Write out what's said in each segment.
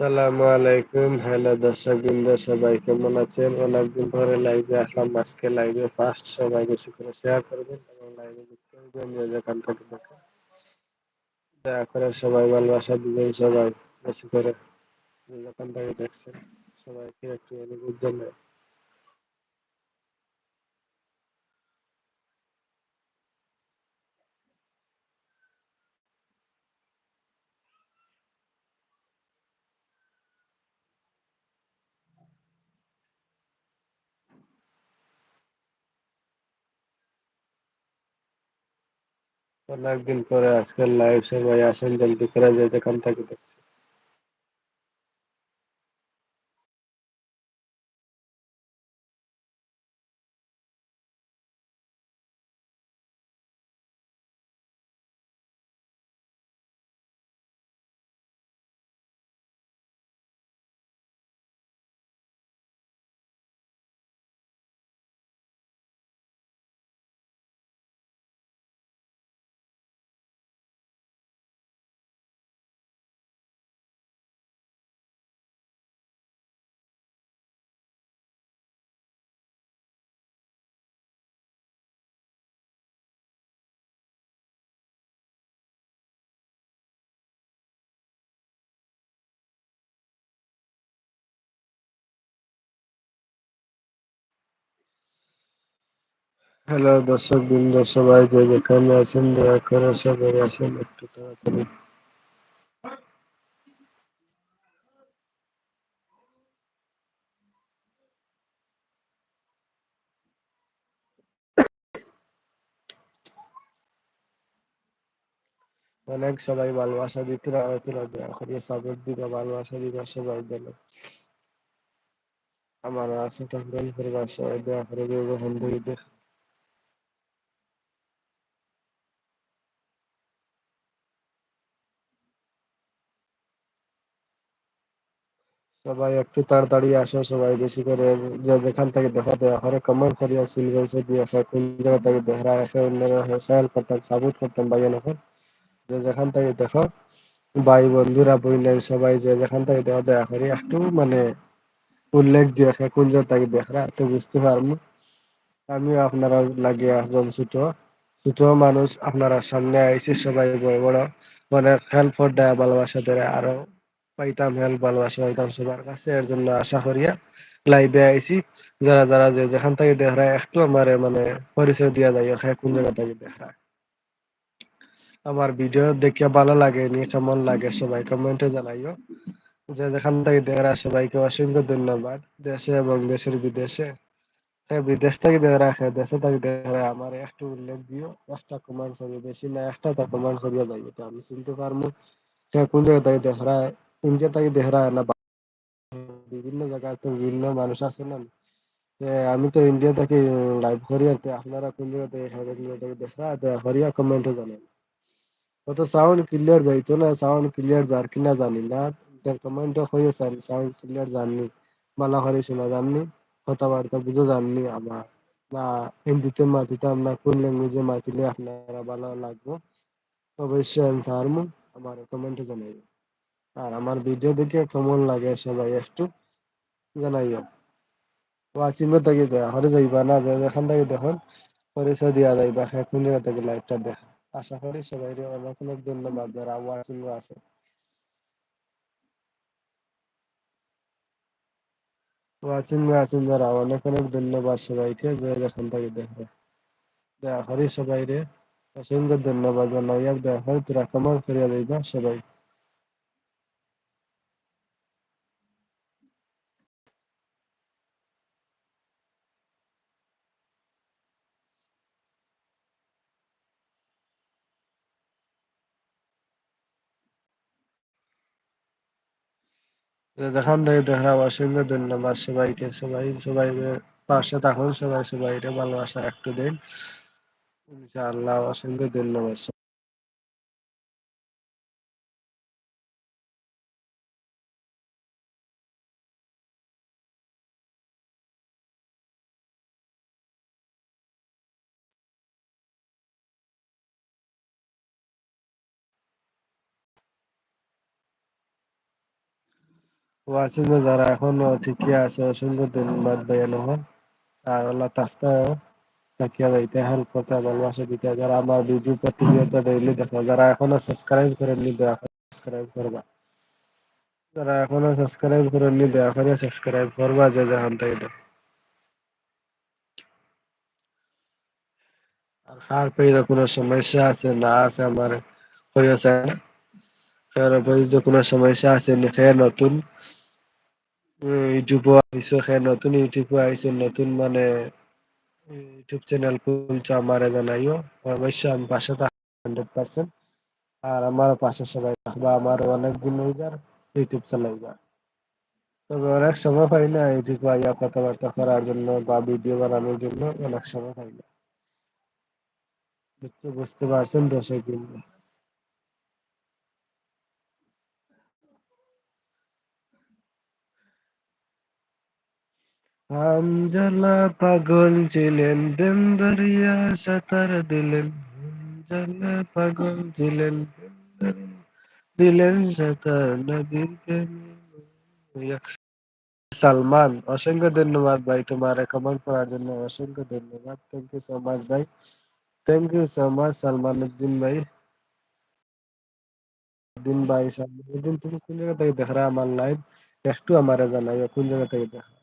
সালামু আলাইকুম। হ্যালো দর্শক বৃন্দ সবাই কেমন আছেন? অনেকদিন পরে লাইভে আসলাম। আজকে লাইভে ফার্স্ট সবাই বেশি করে শেয়ার করবেন এবং লাইভে যুক্ত হবেন যেখান থেকে দেখেন। দয়া করে সবাই ভালোবাসা দিবেন, সবাই বেশি করে যেখান থেকে দেখছেন, সবাইকে একটু অনুরোধ জানাই। অনেকদিন পরে আজকের লাইভ সবাই আসেন জলদি করে যে যেখান থেকে দেখছেন হ্যালো দর্শক বৃন্দ, সবাই যে যেখানে আছেন, দয়া করে সবাই আসেন একটু তাড়াতাড়ি। অনেক সবাই ভালোবাসা দিতে দয়া করে সাপোর্ট দিবা, ভালোবাসা দিবা, সবাই দেন আমার আছে টাঙ্গাইল পরিবার সবাই দয়া করে থেকে দেখ সবাই একটু তাড়াতাড়ি আসো, সবাই বেশি করে যে যেখান থেকে দেখো দয়া করে কমেন্ট করিয়া সিলগঞ্জে দিয়ে আসা কোন জায়গা থেকে দেখরা এসে অন্যরা হেসাইল করতাম সাপোর্ট করতাম ভাইয়া নখন যে যেখান থেকে দেখো, ভাই বন্ধুরা বইলেন সবাই যে যেখান থেকে দেখো দয়া করে একটু মানে উল্লেখ দিয়ে আসে কোন জায়গা থেকে দেখরা তো বুঝতে পারব। আমিও আপনারা লাগে একজন ছোট ছোট মানুষ আপনারা সামনে আইসি সবাই বড় বড় মানে হেল্প দেয় ভালোবাসা দেয়, আরও পাইতাম হেল্প, ভালোবাসা পাইতাম সবার কাছে, এর জন্য আশা করিয়া লাইভে আইসি যারা যারা যে যেখান থেকে দেখরা, একটু আমার মানে পরিচয় দিয়া যায় হ্যাঁ কোন জায়গা থেকে দেখরা। আমার ভিডিও দেখে ভালো লাগে নি কেমন লাগে সবাই কমেন্টে জানাইও। যে যেখান থেকে দেখরা, সবাইকে অসংখ্য ধন্যবাদ, দেশে এবং দেশের বিদেশে। বিদেশ থেকে দেখে রাখে দেশে থেকে দেখে আমার একটু উল্লেখ দিও, একটা কমেন্ট করি বেশি না, একটা তা কমেন্ট করিয়া যাই তো আমি চিনতে পারব কোন জায়গা থেকে দেখরা ইন্ডিয়া থেকে দেখরা না বিভিন্ন জায়গায় তো বিভিন্ন মানুষ আছে না। আমি তো ইন্ডিয়া থেকে লাইভ করি আর আপনারা কোন জায়গা থেকে দেখরা? দয়া করিয়া জানান। অত সাউন্ড ক্লিয়ার যাইতো না? সাউন্ড ক্লিয়ার যার কিনা জানি না। কমেন্টে হয়েছে সাউন্ড ক্লিয়ার জাননি। ভালো করে শোনা জাননি। কথাবার্তা বুঝে যাননি আমার। না, হিন্দিতে মাতিতাম না, কোন ল্যাঙ্গুয়েজে মাতিলে আপনারা ভালো লাগবে? অবশ্যই আমি পারব। আমার কমেন্টে জানাইও আর আমার ভিডিও দেখে কেমন লাগে সবাই একটু জানাইও। ওয়াচিং এ থেকে হরে যাইবা না এখান থেকে দেখুন। পরিচয় দিয়া যাইবা হ্যাঁ কোন জায়গা থেকে লাইভটা দেখা। আশা করি সবাই অনেক অনেক ধন্যবাদ যারা ওয়াচিং আছে। ওয়াচিং আছেন যারা, অনেক অনেক ধন্যবাদ সবাইকে, যে যেখান থেকে দেখবে দয়া করি সবাই রে। অসংখ্য ধন্যবাদ জানাইয়া দয়া করে, তোরা কমেন্ট করিয়া দিবা সবাই। যেখান দেখা অসংখ্য ধন্যবাদ সবাইকে, সবাই সবাই পাশে থাকুন, সবাই সবাইকে ভালোবাসা একটু দিন। ইনশাআল্লাহ অসংখ্য ধন্যবাদ। ওয়াচিং যারা এখনও ঠিকই আছে, অসংখ্য ধন্যবাদ ভাইয়া নহন আর আল্লাহ থাকতে তাকিয়া যাইতে হেল্প করতে ভালোবাসা দিতে। যারা আমার ভিডিও প্রতিনিয়ত ডেইলি দেখো, যারা এখনও সাবস্ক্রাইব করেননি, দয়া করে সাবস্ক্রাইব করবা। যারা এখনও সাবস্ক্রাইব করেননি, দয়া করে সাবস্ক্রাইব করবা যে যেখান থেকে দেখো। আর কার পেজে কোনো সমস্যা আছে, না আছে আমার হয়েছে কার পেজে কোনো সমস্যা আছে খেয়ে নতুন আইসো খেয়ে নতুন আইসো, নতুন মানে ইউটিউব চ্যানেল খুলছো আমারে জানাইও। আমি পাশে হান্ড্রেড পার্সেন্ট আর আমার পাশে সবাই থাকবে আমার অনেক দিন হয়ে যার ইউটিউব চালাইবা তবে অনেক সময় পাই না ইউটিউবে আইয়া কথাবার্তা করার জন্য বা ভিডিও বানানোর জন্য অনেক সময় পাই না। বুঝতে বুঝতে পারছেন দর্শক বিন্দু হামজালা পাগল ছিলেন, বেন্দরিয়া সাঁতার দিলেন। হামজালা পাগল ছিলেন দিলেন সাঁতার প্রেমে সালমান, অসংখ্য ধন্যবাদ ভাই তোমার কমেন্ট করার জন্য, অসংখ্য ধন্যবাদ। থ্যাংক ইউ সো মাচ ভাই। Thank you so much Salman Uddin ভাই। দিন ভাই সালমান উদ্দিন তুমি কোন জায়গা থেকে দেখ আমার লাইভ একটু আমারে জানাইও, কোন জায়গা থেকে দেখা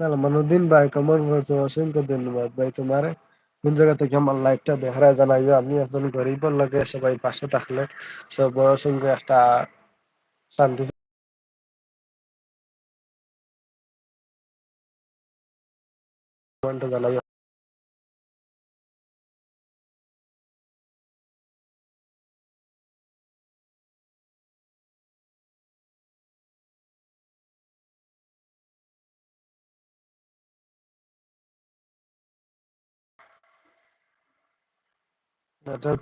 সালমান উদ্দিন ভাই কমেন্ট করছ অসংখ্য ধন্যবাদ ভাই তোমার। কোন জায়গা থেকে আমার লাইভটা দেখারা জানাই আমি একজন গরিবের লগে সবাই পাশে থাকলে সব সঙ্গে একটা শান্তি। জানাই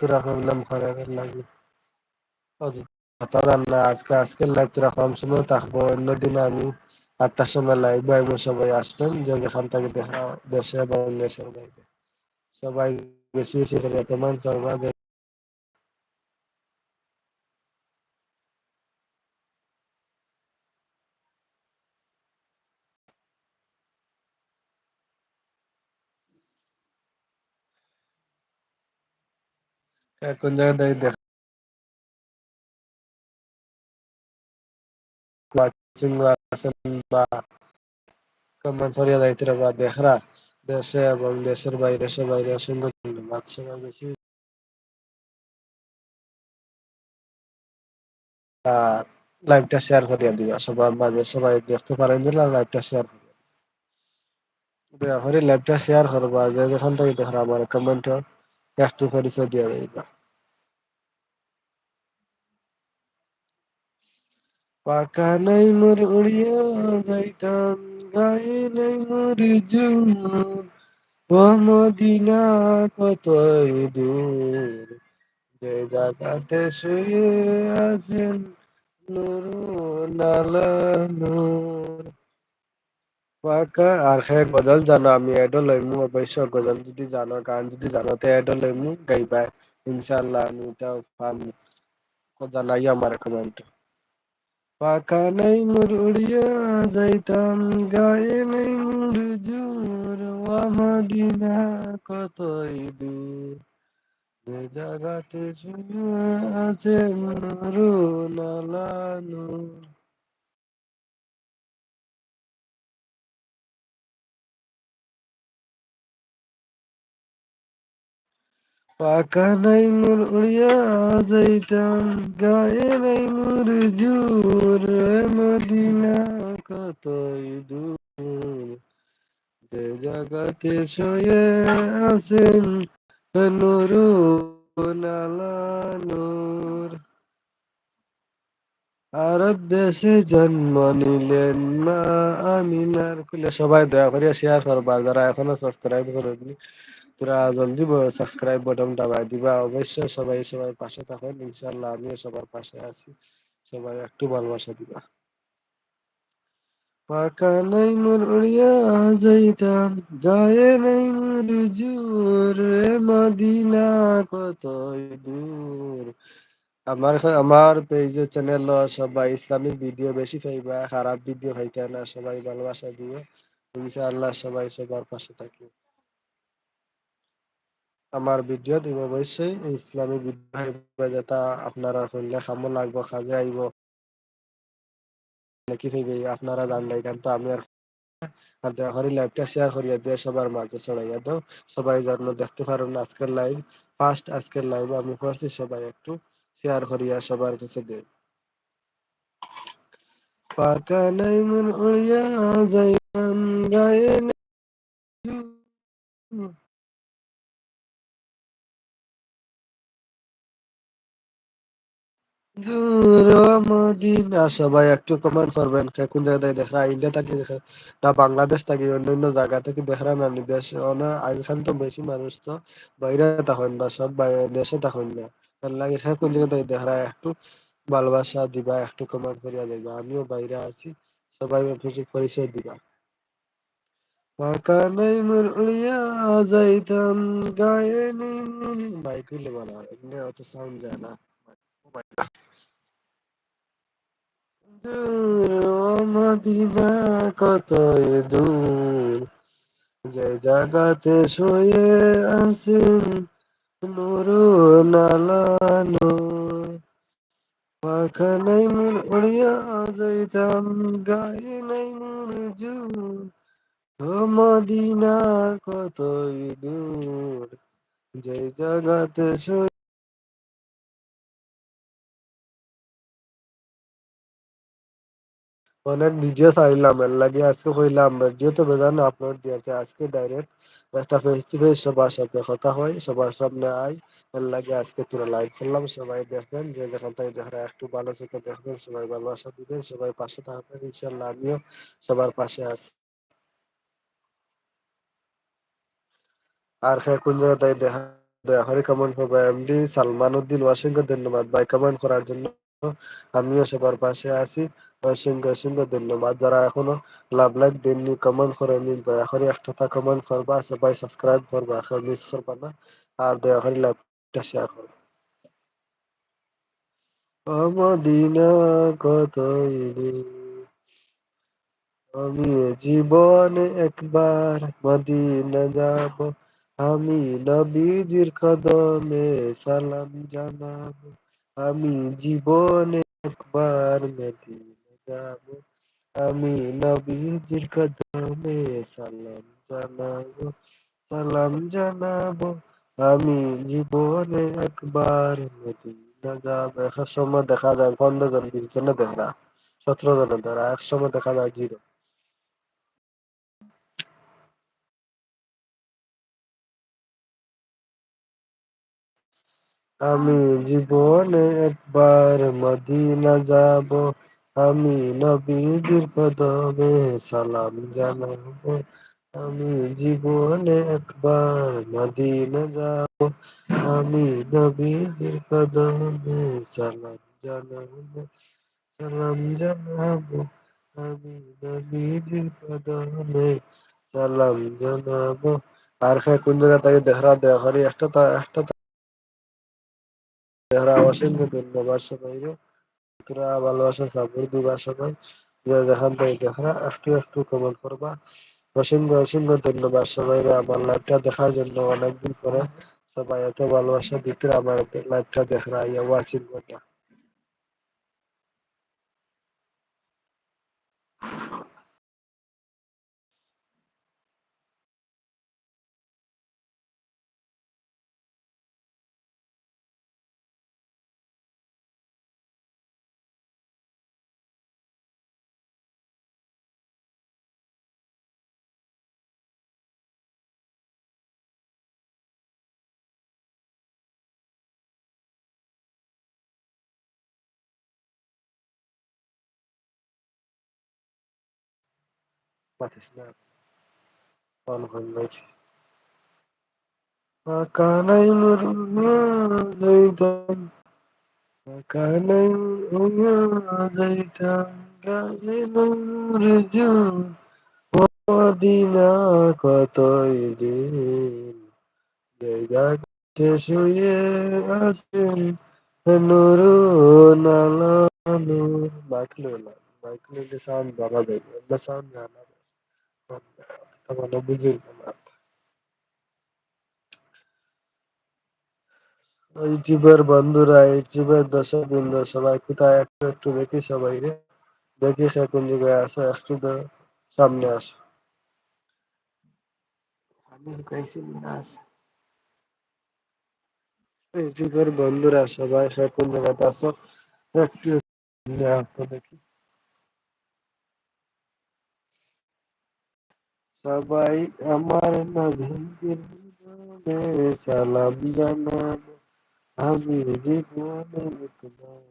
তোরা প্রবলেম করে লাগে না, আজকে, আজকের লাইভ তোরা কম সময় থাকব। অন্যদিন আমি আটটার সময় লাইভ আইবো সবাই আসবেন, যে যেখান থেকে দেখা, দেশে এবং দেশের বাইরে। সবাই বেশি বেশি করে রেকমেন্ড করবা, যে কোন জায়গায় বা যাইতে বা দেখরা। দেশে এবং দেশের বাইরে অসংখ্য ধন্যবাদ সবাই বেশি। লাইভটা শেয়ার করিয়া দিবা, সবার মাঝে সবাই দেখতে পারেন যে লাইভটা শেয়ার করিয়া দয়া করে লাইভটা শেয়ার করবা, যে যেখান থেকে দেখরা, আমার কমেন্ট একটু পরিচয় দিয়া যাইবা। পাকা নাই মোর উড়িয়া যাইতাম, গায়ে নাই মোর জোর ও মদিনা কতই দূর, যে জাগাতে শুয়ে আছেন পাকা, আর হ্যাঁ গজল জানো, আমি এডো লইমু, অবশ্য গজল যদি জানো, গান যদি জানো তো এডো লইমু, গাইবা। ইনশাআল্লাহ, আমি এটা পাম। জানাই আমার কমেন্ট পাকা নাই মোর উড়িয়া যাইতাম গায়ে নাই মোর জোর আমাদিনা মদিনা কতই দূর যে জাগাতে শুয়ে আছেন নূর পাকা নাই মোর উড়িয়া যাইতাম, গায়ে নাই মোর জোর মদিনা কতই দূর। যে জাগাতে শুয়ে আলা নূর আরব দেশে জন্ম নিলেন মা আমিনার। খুলে সবাই দয়া করিয়া শেয়ার করবা, যারা এখনও সাবস্ক্রাইব করেনি তোরা জলদি সাবস্ক্রাইব বাটন দাবাই দিবা। অবশ্যই সবাই সবাই পাশে থাকুন ইনশাল্লাহ আমিও সবার পাশে আছি। সবাই একটু ভালোবাসা দিবা। পাকা নাই মোর উড়িয়া যাইতাম, গায়ে নেই মোর জোর মদিনা কতই দূর। আমার আমার পেজে চ্যানেল সবাই ইসলামিক ভিডিও বেশি পাইবা, খারাপ ভিডিও খাইতে না, সবাই ভালোবাসা দিও। ইনশাআল্লাহ সবাই সবার পাশে থাকি। আমার ভিডিও দিব অবশ্যই ইসলামিক ভিডিও যেটা আপনারা শুনলে খামো লাগবো কাজে আইব নাকি হইবে আপনারা জানলে কিন্তু আমি আর আর দয়া লাইভটা শেয়ার করিয়া দিয়ে সবার মাঝে ছড়াইয়া দাও সবাই দেখতে পারুন আজকের লাইভ ফার্স্ট আজকের লাইভ আমি করছি সবাই একটু শেয়ার করিয়া সবার কাছে দেন পাকা নাই মন উড়িয়া গায়ে সবাই একটু কমেন্ট করবেন কোন জায়গায় দেখরা ইন্ডিয়া থেকে দেখে, না বাংলাদেশ থেকে অন্য অন্য জায়গা থেকে দেখরা না নি দেশ অনেক আজকাল তো বেশি মানুষ তো বাইরে তখন বা সব দেশে তখন না। তার লাগে হ্যাঁ কোন জায়গায় দেখরা একটু ভালোবাসা দিবা, একটু কমেন্ট করিয়া দিবা। আমিও বাইরে আছি, সবাই পরিচয় দিবা। পাকা নাই মোর উড়িয়া যাইতাম গায়ে নেই মাইক হইলে বলা এমনি অত সাউন্ড যায় না। মদিনা কতই দূর। যে জাগাতে শুয়ে আছেন নুরু নালানো পাখা নাই মোর উড়িয়া যাইতাম গায়ে নাই মোর জোর মদিনা কতই দূর। যে জাগাতে শুয়ে অনেক ভিডিও ছাড়লাম, এর লাগে আজকে কইলাম ভিডিও তো বেজান আপলোড দিয়াতে আজকে ডাইরেক্ট একটা ফেস টু ফেস সবার সাথে কথা হয়, সবার সামনে আই এর লাগে আজকে তোরা লাইভ করলাম, সবাই দেখবেন, যে যেখান থেকে দেখা একটু ভালো চোখে দেখবেন, সবাই ভালোবাসা দিবেন, সবাই পাশে থাকবেন ইনশাল্লাহ আমিও সবার পাশে আছি। আর হ্যাঁ কোন জায়গায় দেখা, দয়া করে কমেন্ট করবে এমডি সালমান উদ্দিন অসংখ্য ধন্যবাদ, ভাই কমেন্ট করার জন্য আমিও সবার পাশে আছি। অসংখ্য অসংখ্য ধন্যবাদ। যারা এখনও লাভ লাইক দেননি কমেন্ট করেনি দয়া করে একটা কমেন্ট করবা, সবাই সাবস্ক্রাইব করবা, এখন মিস করবা না। আর দয়া করে লাইভটা শেয়ার করবা। ও মদিনা কত আমি জীবনে একবার মদিনা যাব। আমি নবীজির কদমে সালাম জানাব। আমি জীবনে একবার মদিনা যাব আমি নবীজির কদমে সালাম জানাব সালাম জানাব। আমি জীবনে একবার মদিনা যাব। এক সময় দেখা যায় পনেরো জন, বিশ জনে দেখা সতেরো জনের দ্বারা এক সময় দেখা যায় জিরো। আমি জীবনে একবার মদিনা যাব। আমি নবীজির কদমে সালাম জানাব। আমি জীবনে একবার মদিনা যাব। আমি নবীজির কদমে সালাম জানাব। সালাম জানাব। আমি নবীজির কদমে সালাম জানাব। আর হ্যাঁ কোন জায়গা থেকে দেহরা দেওয়া করে একটা একটা দেহরা অসংখ্য ধন্যবাদ সবাই তোরা ভালোবাসা সাপোর্ট দিবা সবাই। যে যেখান থেকে দেহরা একটু একটু কমেন্ট করবা। অসংখ্য অসংখ্য ধন্যবাদ সবাই আমার লাইভটা দেখার জন্য। অনেকদিন পরে সবাই এত ভালোবাসা দিতে আমার লাইভটা দেখা ইয়া ওয়াচিং করটা হইছে কানাই যাইতাম কানাই যাইতাম গায়ে নূর মদিনা মাইক লইলা মাইক লইলে সাউন্ড বাড়া যাবে সাউন্ড জানা তাহলে বুঝি না ইউটিউবের বন্ধুরা ইউটিউবের দর্শক বৃন্দ সবাই কোথায় একটু একটু দেখি সবাই রে। দেখি সে কোন জায়গায় আছে একটু সামনে আসে। লুকাইছি ইউটিউবের বন্ধুরা সবাই সে কোন জায়গাতে একটু একটু দেখি। সবাই আমার নবীর নামে সালাম জানাব আমি জীবনে তোমার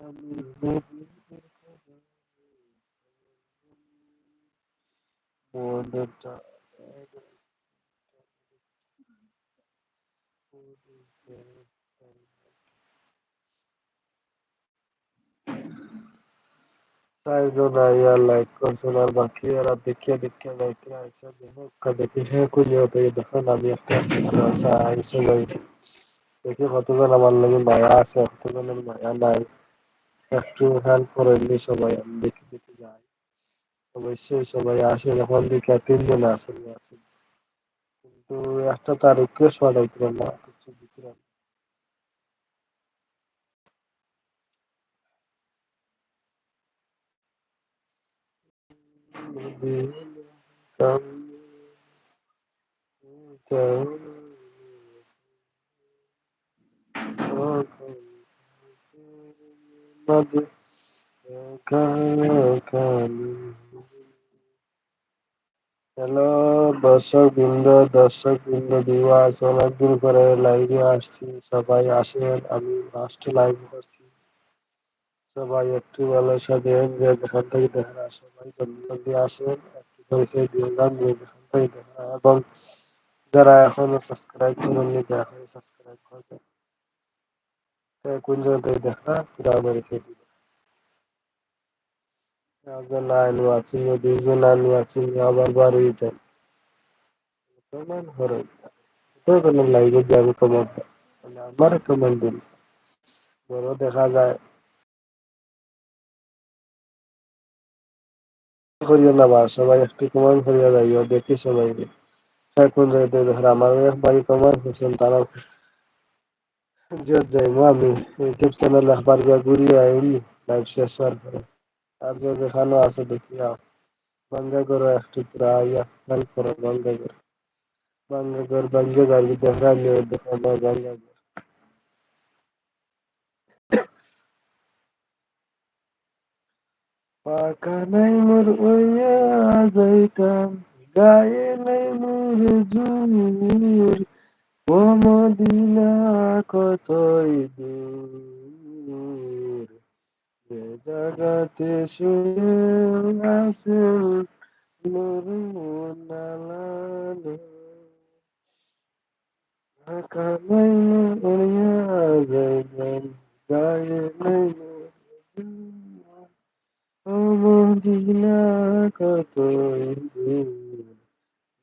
আমি নবীর মনটা চারজন আইয়া লাইক করছেন আর বাকি এরা দেখিয়া দেখিয়া যাইতে আইসা দেখো দেখি খুলিও তো এই দেখুন আমি একটা আইসা যাই দেখি কতজন আমার লাগে মায়া আছে, কতজনের মায়া নাই। একটু হেল্প করেননি সবাই, আমি দেখি দেখি যাই। অবশ্যই সবাই আসে, যখন দেখি তিনজন আসেন আছে। কিন্তু একটা তার রিকোয়েস্ট পাঠাইছিলেন না কিছু দিছিলেন মাঝে হ্যালো দর্শক বৃন্দ দর্শক বৃন্দ ভিউয়ার্স অনেকদিন পরে লাইভে আসছি সবাই আসেন আমি লাস্ট লাইভ করছি সবাই একটু ভালোবাসা দেন যে যেখান থেকে দেখেন সবাই জলদি জলদি আসেন, একটু পরিচয় দিয়ে যান যে যেখান থেকে দেখেন এবং যারা এখনও সাবস্ক্রাইব করেননি, দয়া করে সাবস্ক্রাইব করবেন কোন জায়গা দেখা, পুরা পরিচয় একজন নাইন ওয়াচিং দুইজন নাইন ওয়াচিং আবার বাড়িয়ে যান কমেন্ট করেন তো কোনো আমার কমেন্ট দিন। বড় দেখা যায়। করিও না বা সবাই একটু কমেন্ট করিয়া যাইও দেখি সবাই কোন জায়গাতে দেখেন আমার এক ভাই কমেন্ট করছেন তারা যে যাইবো আমি ইউটিউব চ্যানেল একবার গিয়ে ঘুরিয়ে আইনি লাইভ শেষ হওয়ার পরে আর যে যেখানে আছে দেখি আও বাঙ্গা করো একটু পুরা আইয়া হেল্প করো বাঙ্গা করো বাঙ্গা কর বাঙ্গা যাবি দেখা নিয়ে দেখা বাঙ্গা কর পাকা নাই মোর ওইয়া যাইতাম গায়ে নাই মোর জুর ও মদিনা কতই দূর যে জাগাতে শুয়ে আছেন নুরুন আলা নূর পাকা নাই মোর ওইয়া যাইতাম গায়ে নাই মোর ও মদিনা কতই দূর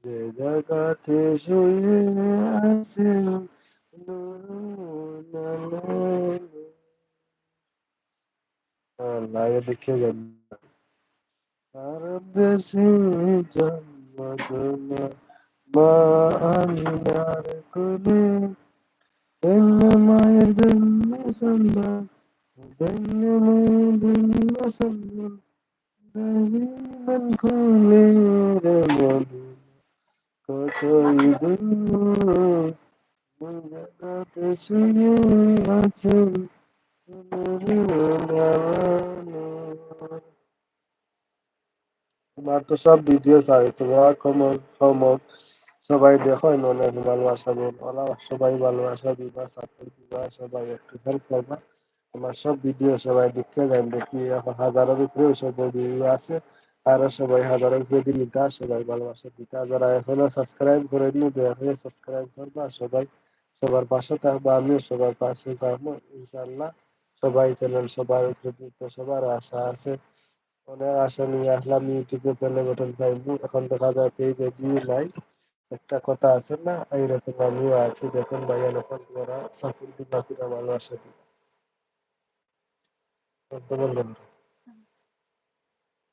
যে জায়গাতে শুয়ে আছেন নুরুন আলা নূর আল্লাহ এ দেখে যান আরব দেশে জন্মজনা মা আমিনার কোলে জন্ম মায়ের জন্ম সন্তান জন্ম মায়ের জন্ম সন্তান তোমার তো সব ভিডিও চাই, তোমার কমন কমন সবাই দেখো অনেক ভালোবাসা দেন ওরা সবাই ভালোবাসা দিবা সাপোর্ট দিবা সবাই একটু হেল্প করবা। আমার সব ভিডিও সবাই দেখতে যান, দেখি এখন হাজারের উপরে সব ভিডিও আছে। আরও সবাই হাজারের উপরে দিলিটা সবাই ভালোবাসা দিতা। যারা এখনও সাবস্ক্রাইব করেননি, দয়া করে সাবস্ক্রাইব করবা। সবাই সবার পাশে থাকব, আমিও সবার পাশে থাকব ইনশাল্লাহ সবাই চেনেন সবার তো সবার আশা আছে। অনেক আশা নিয়ে আসলাম ইউটিউবে পেলে বটন পাইবো এখন দেখা যায় পেজে নাই। একটা কথা আছে না, এইরকম আমিও আছি। দেখুন ভাইয়া এখন ভালোবাসা Kullanılır.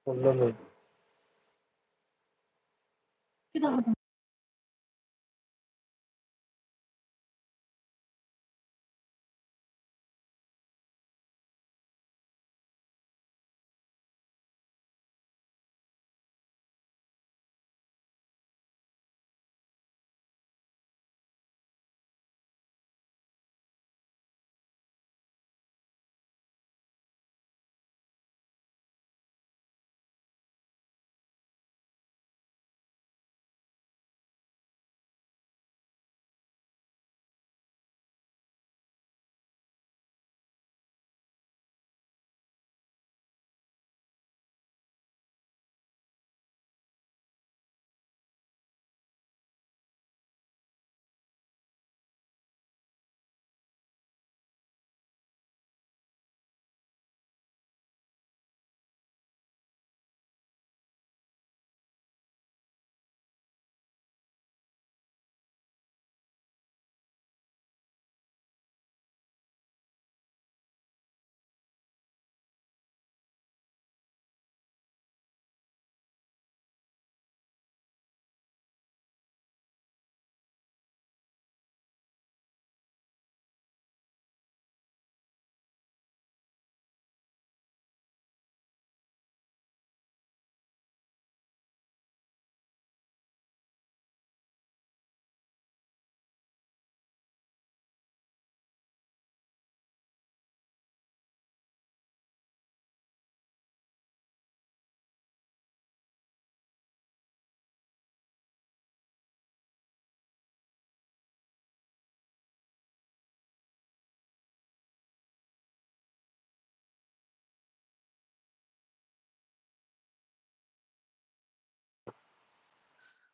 Kullanılır. Bir daha.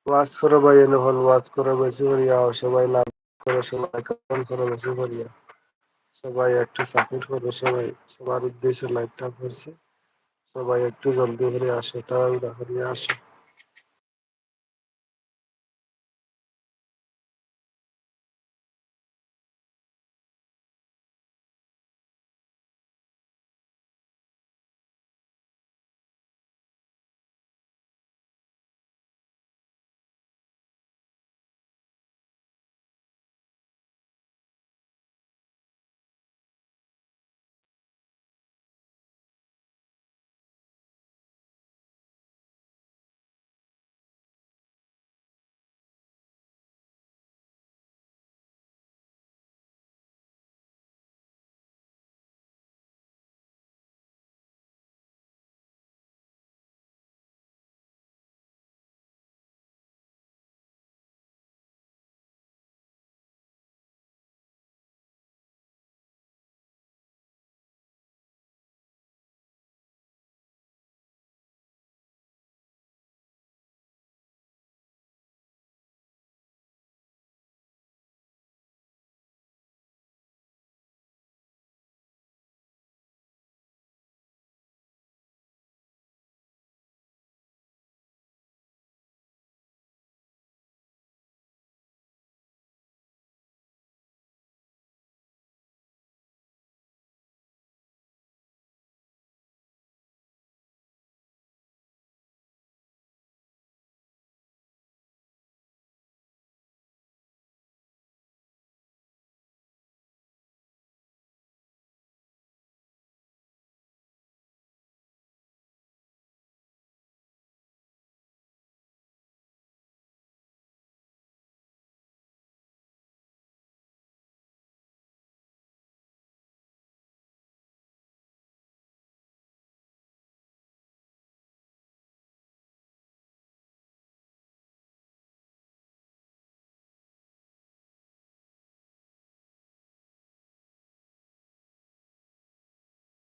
ওয়াজ করো ভাই, এনে হল ওয়াজ করো, বেশি করিয়া সবাই লাভ করো, সবাই কমেন্ট করো, বেশি করিয়া। সবাই একটু সাপোর্ট করো, সবাই। সবার উদ্দেশ্যে লাইভটা করছে। সবাই একটু জলদি করে আসো, তাড়াহুড়া করে আসো।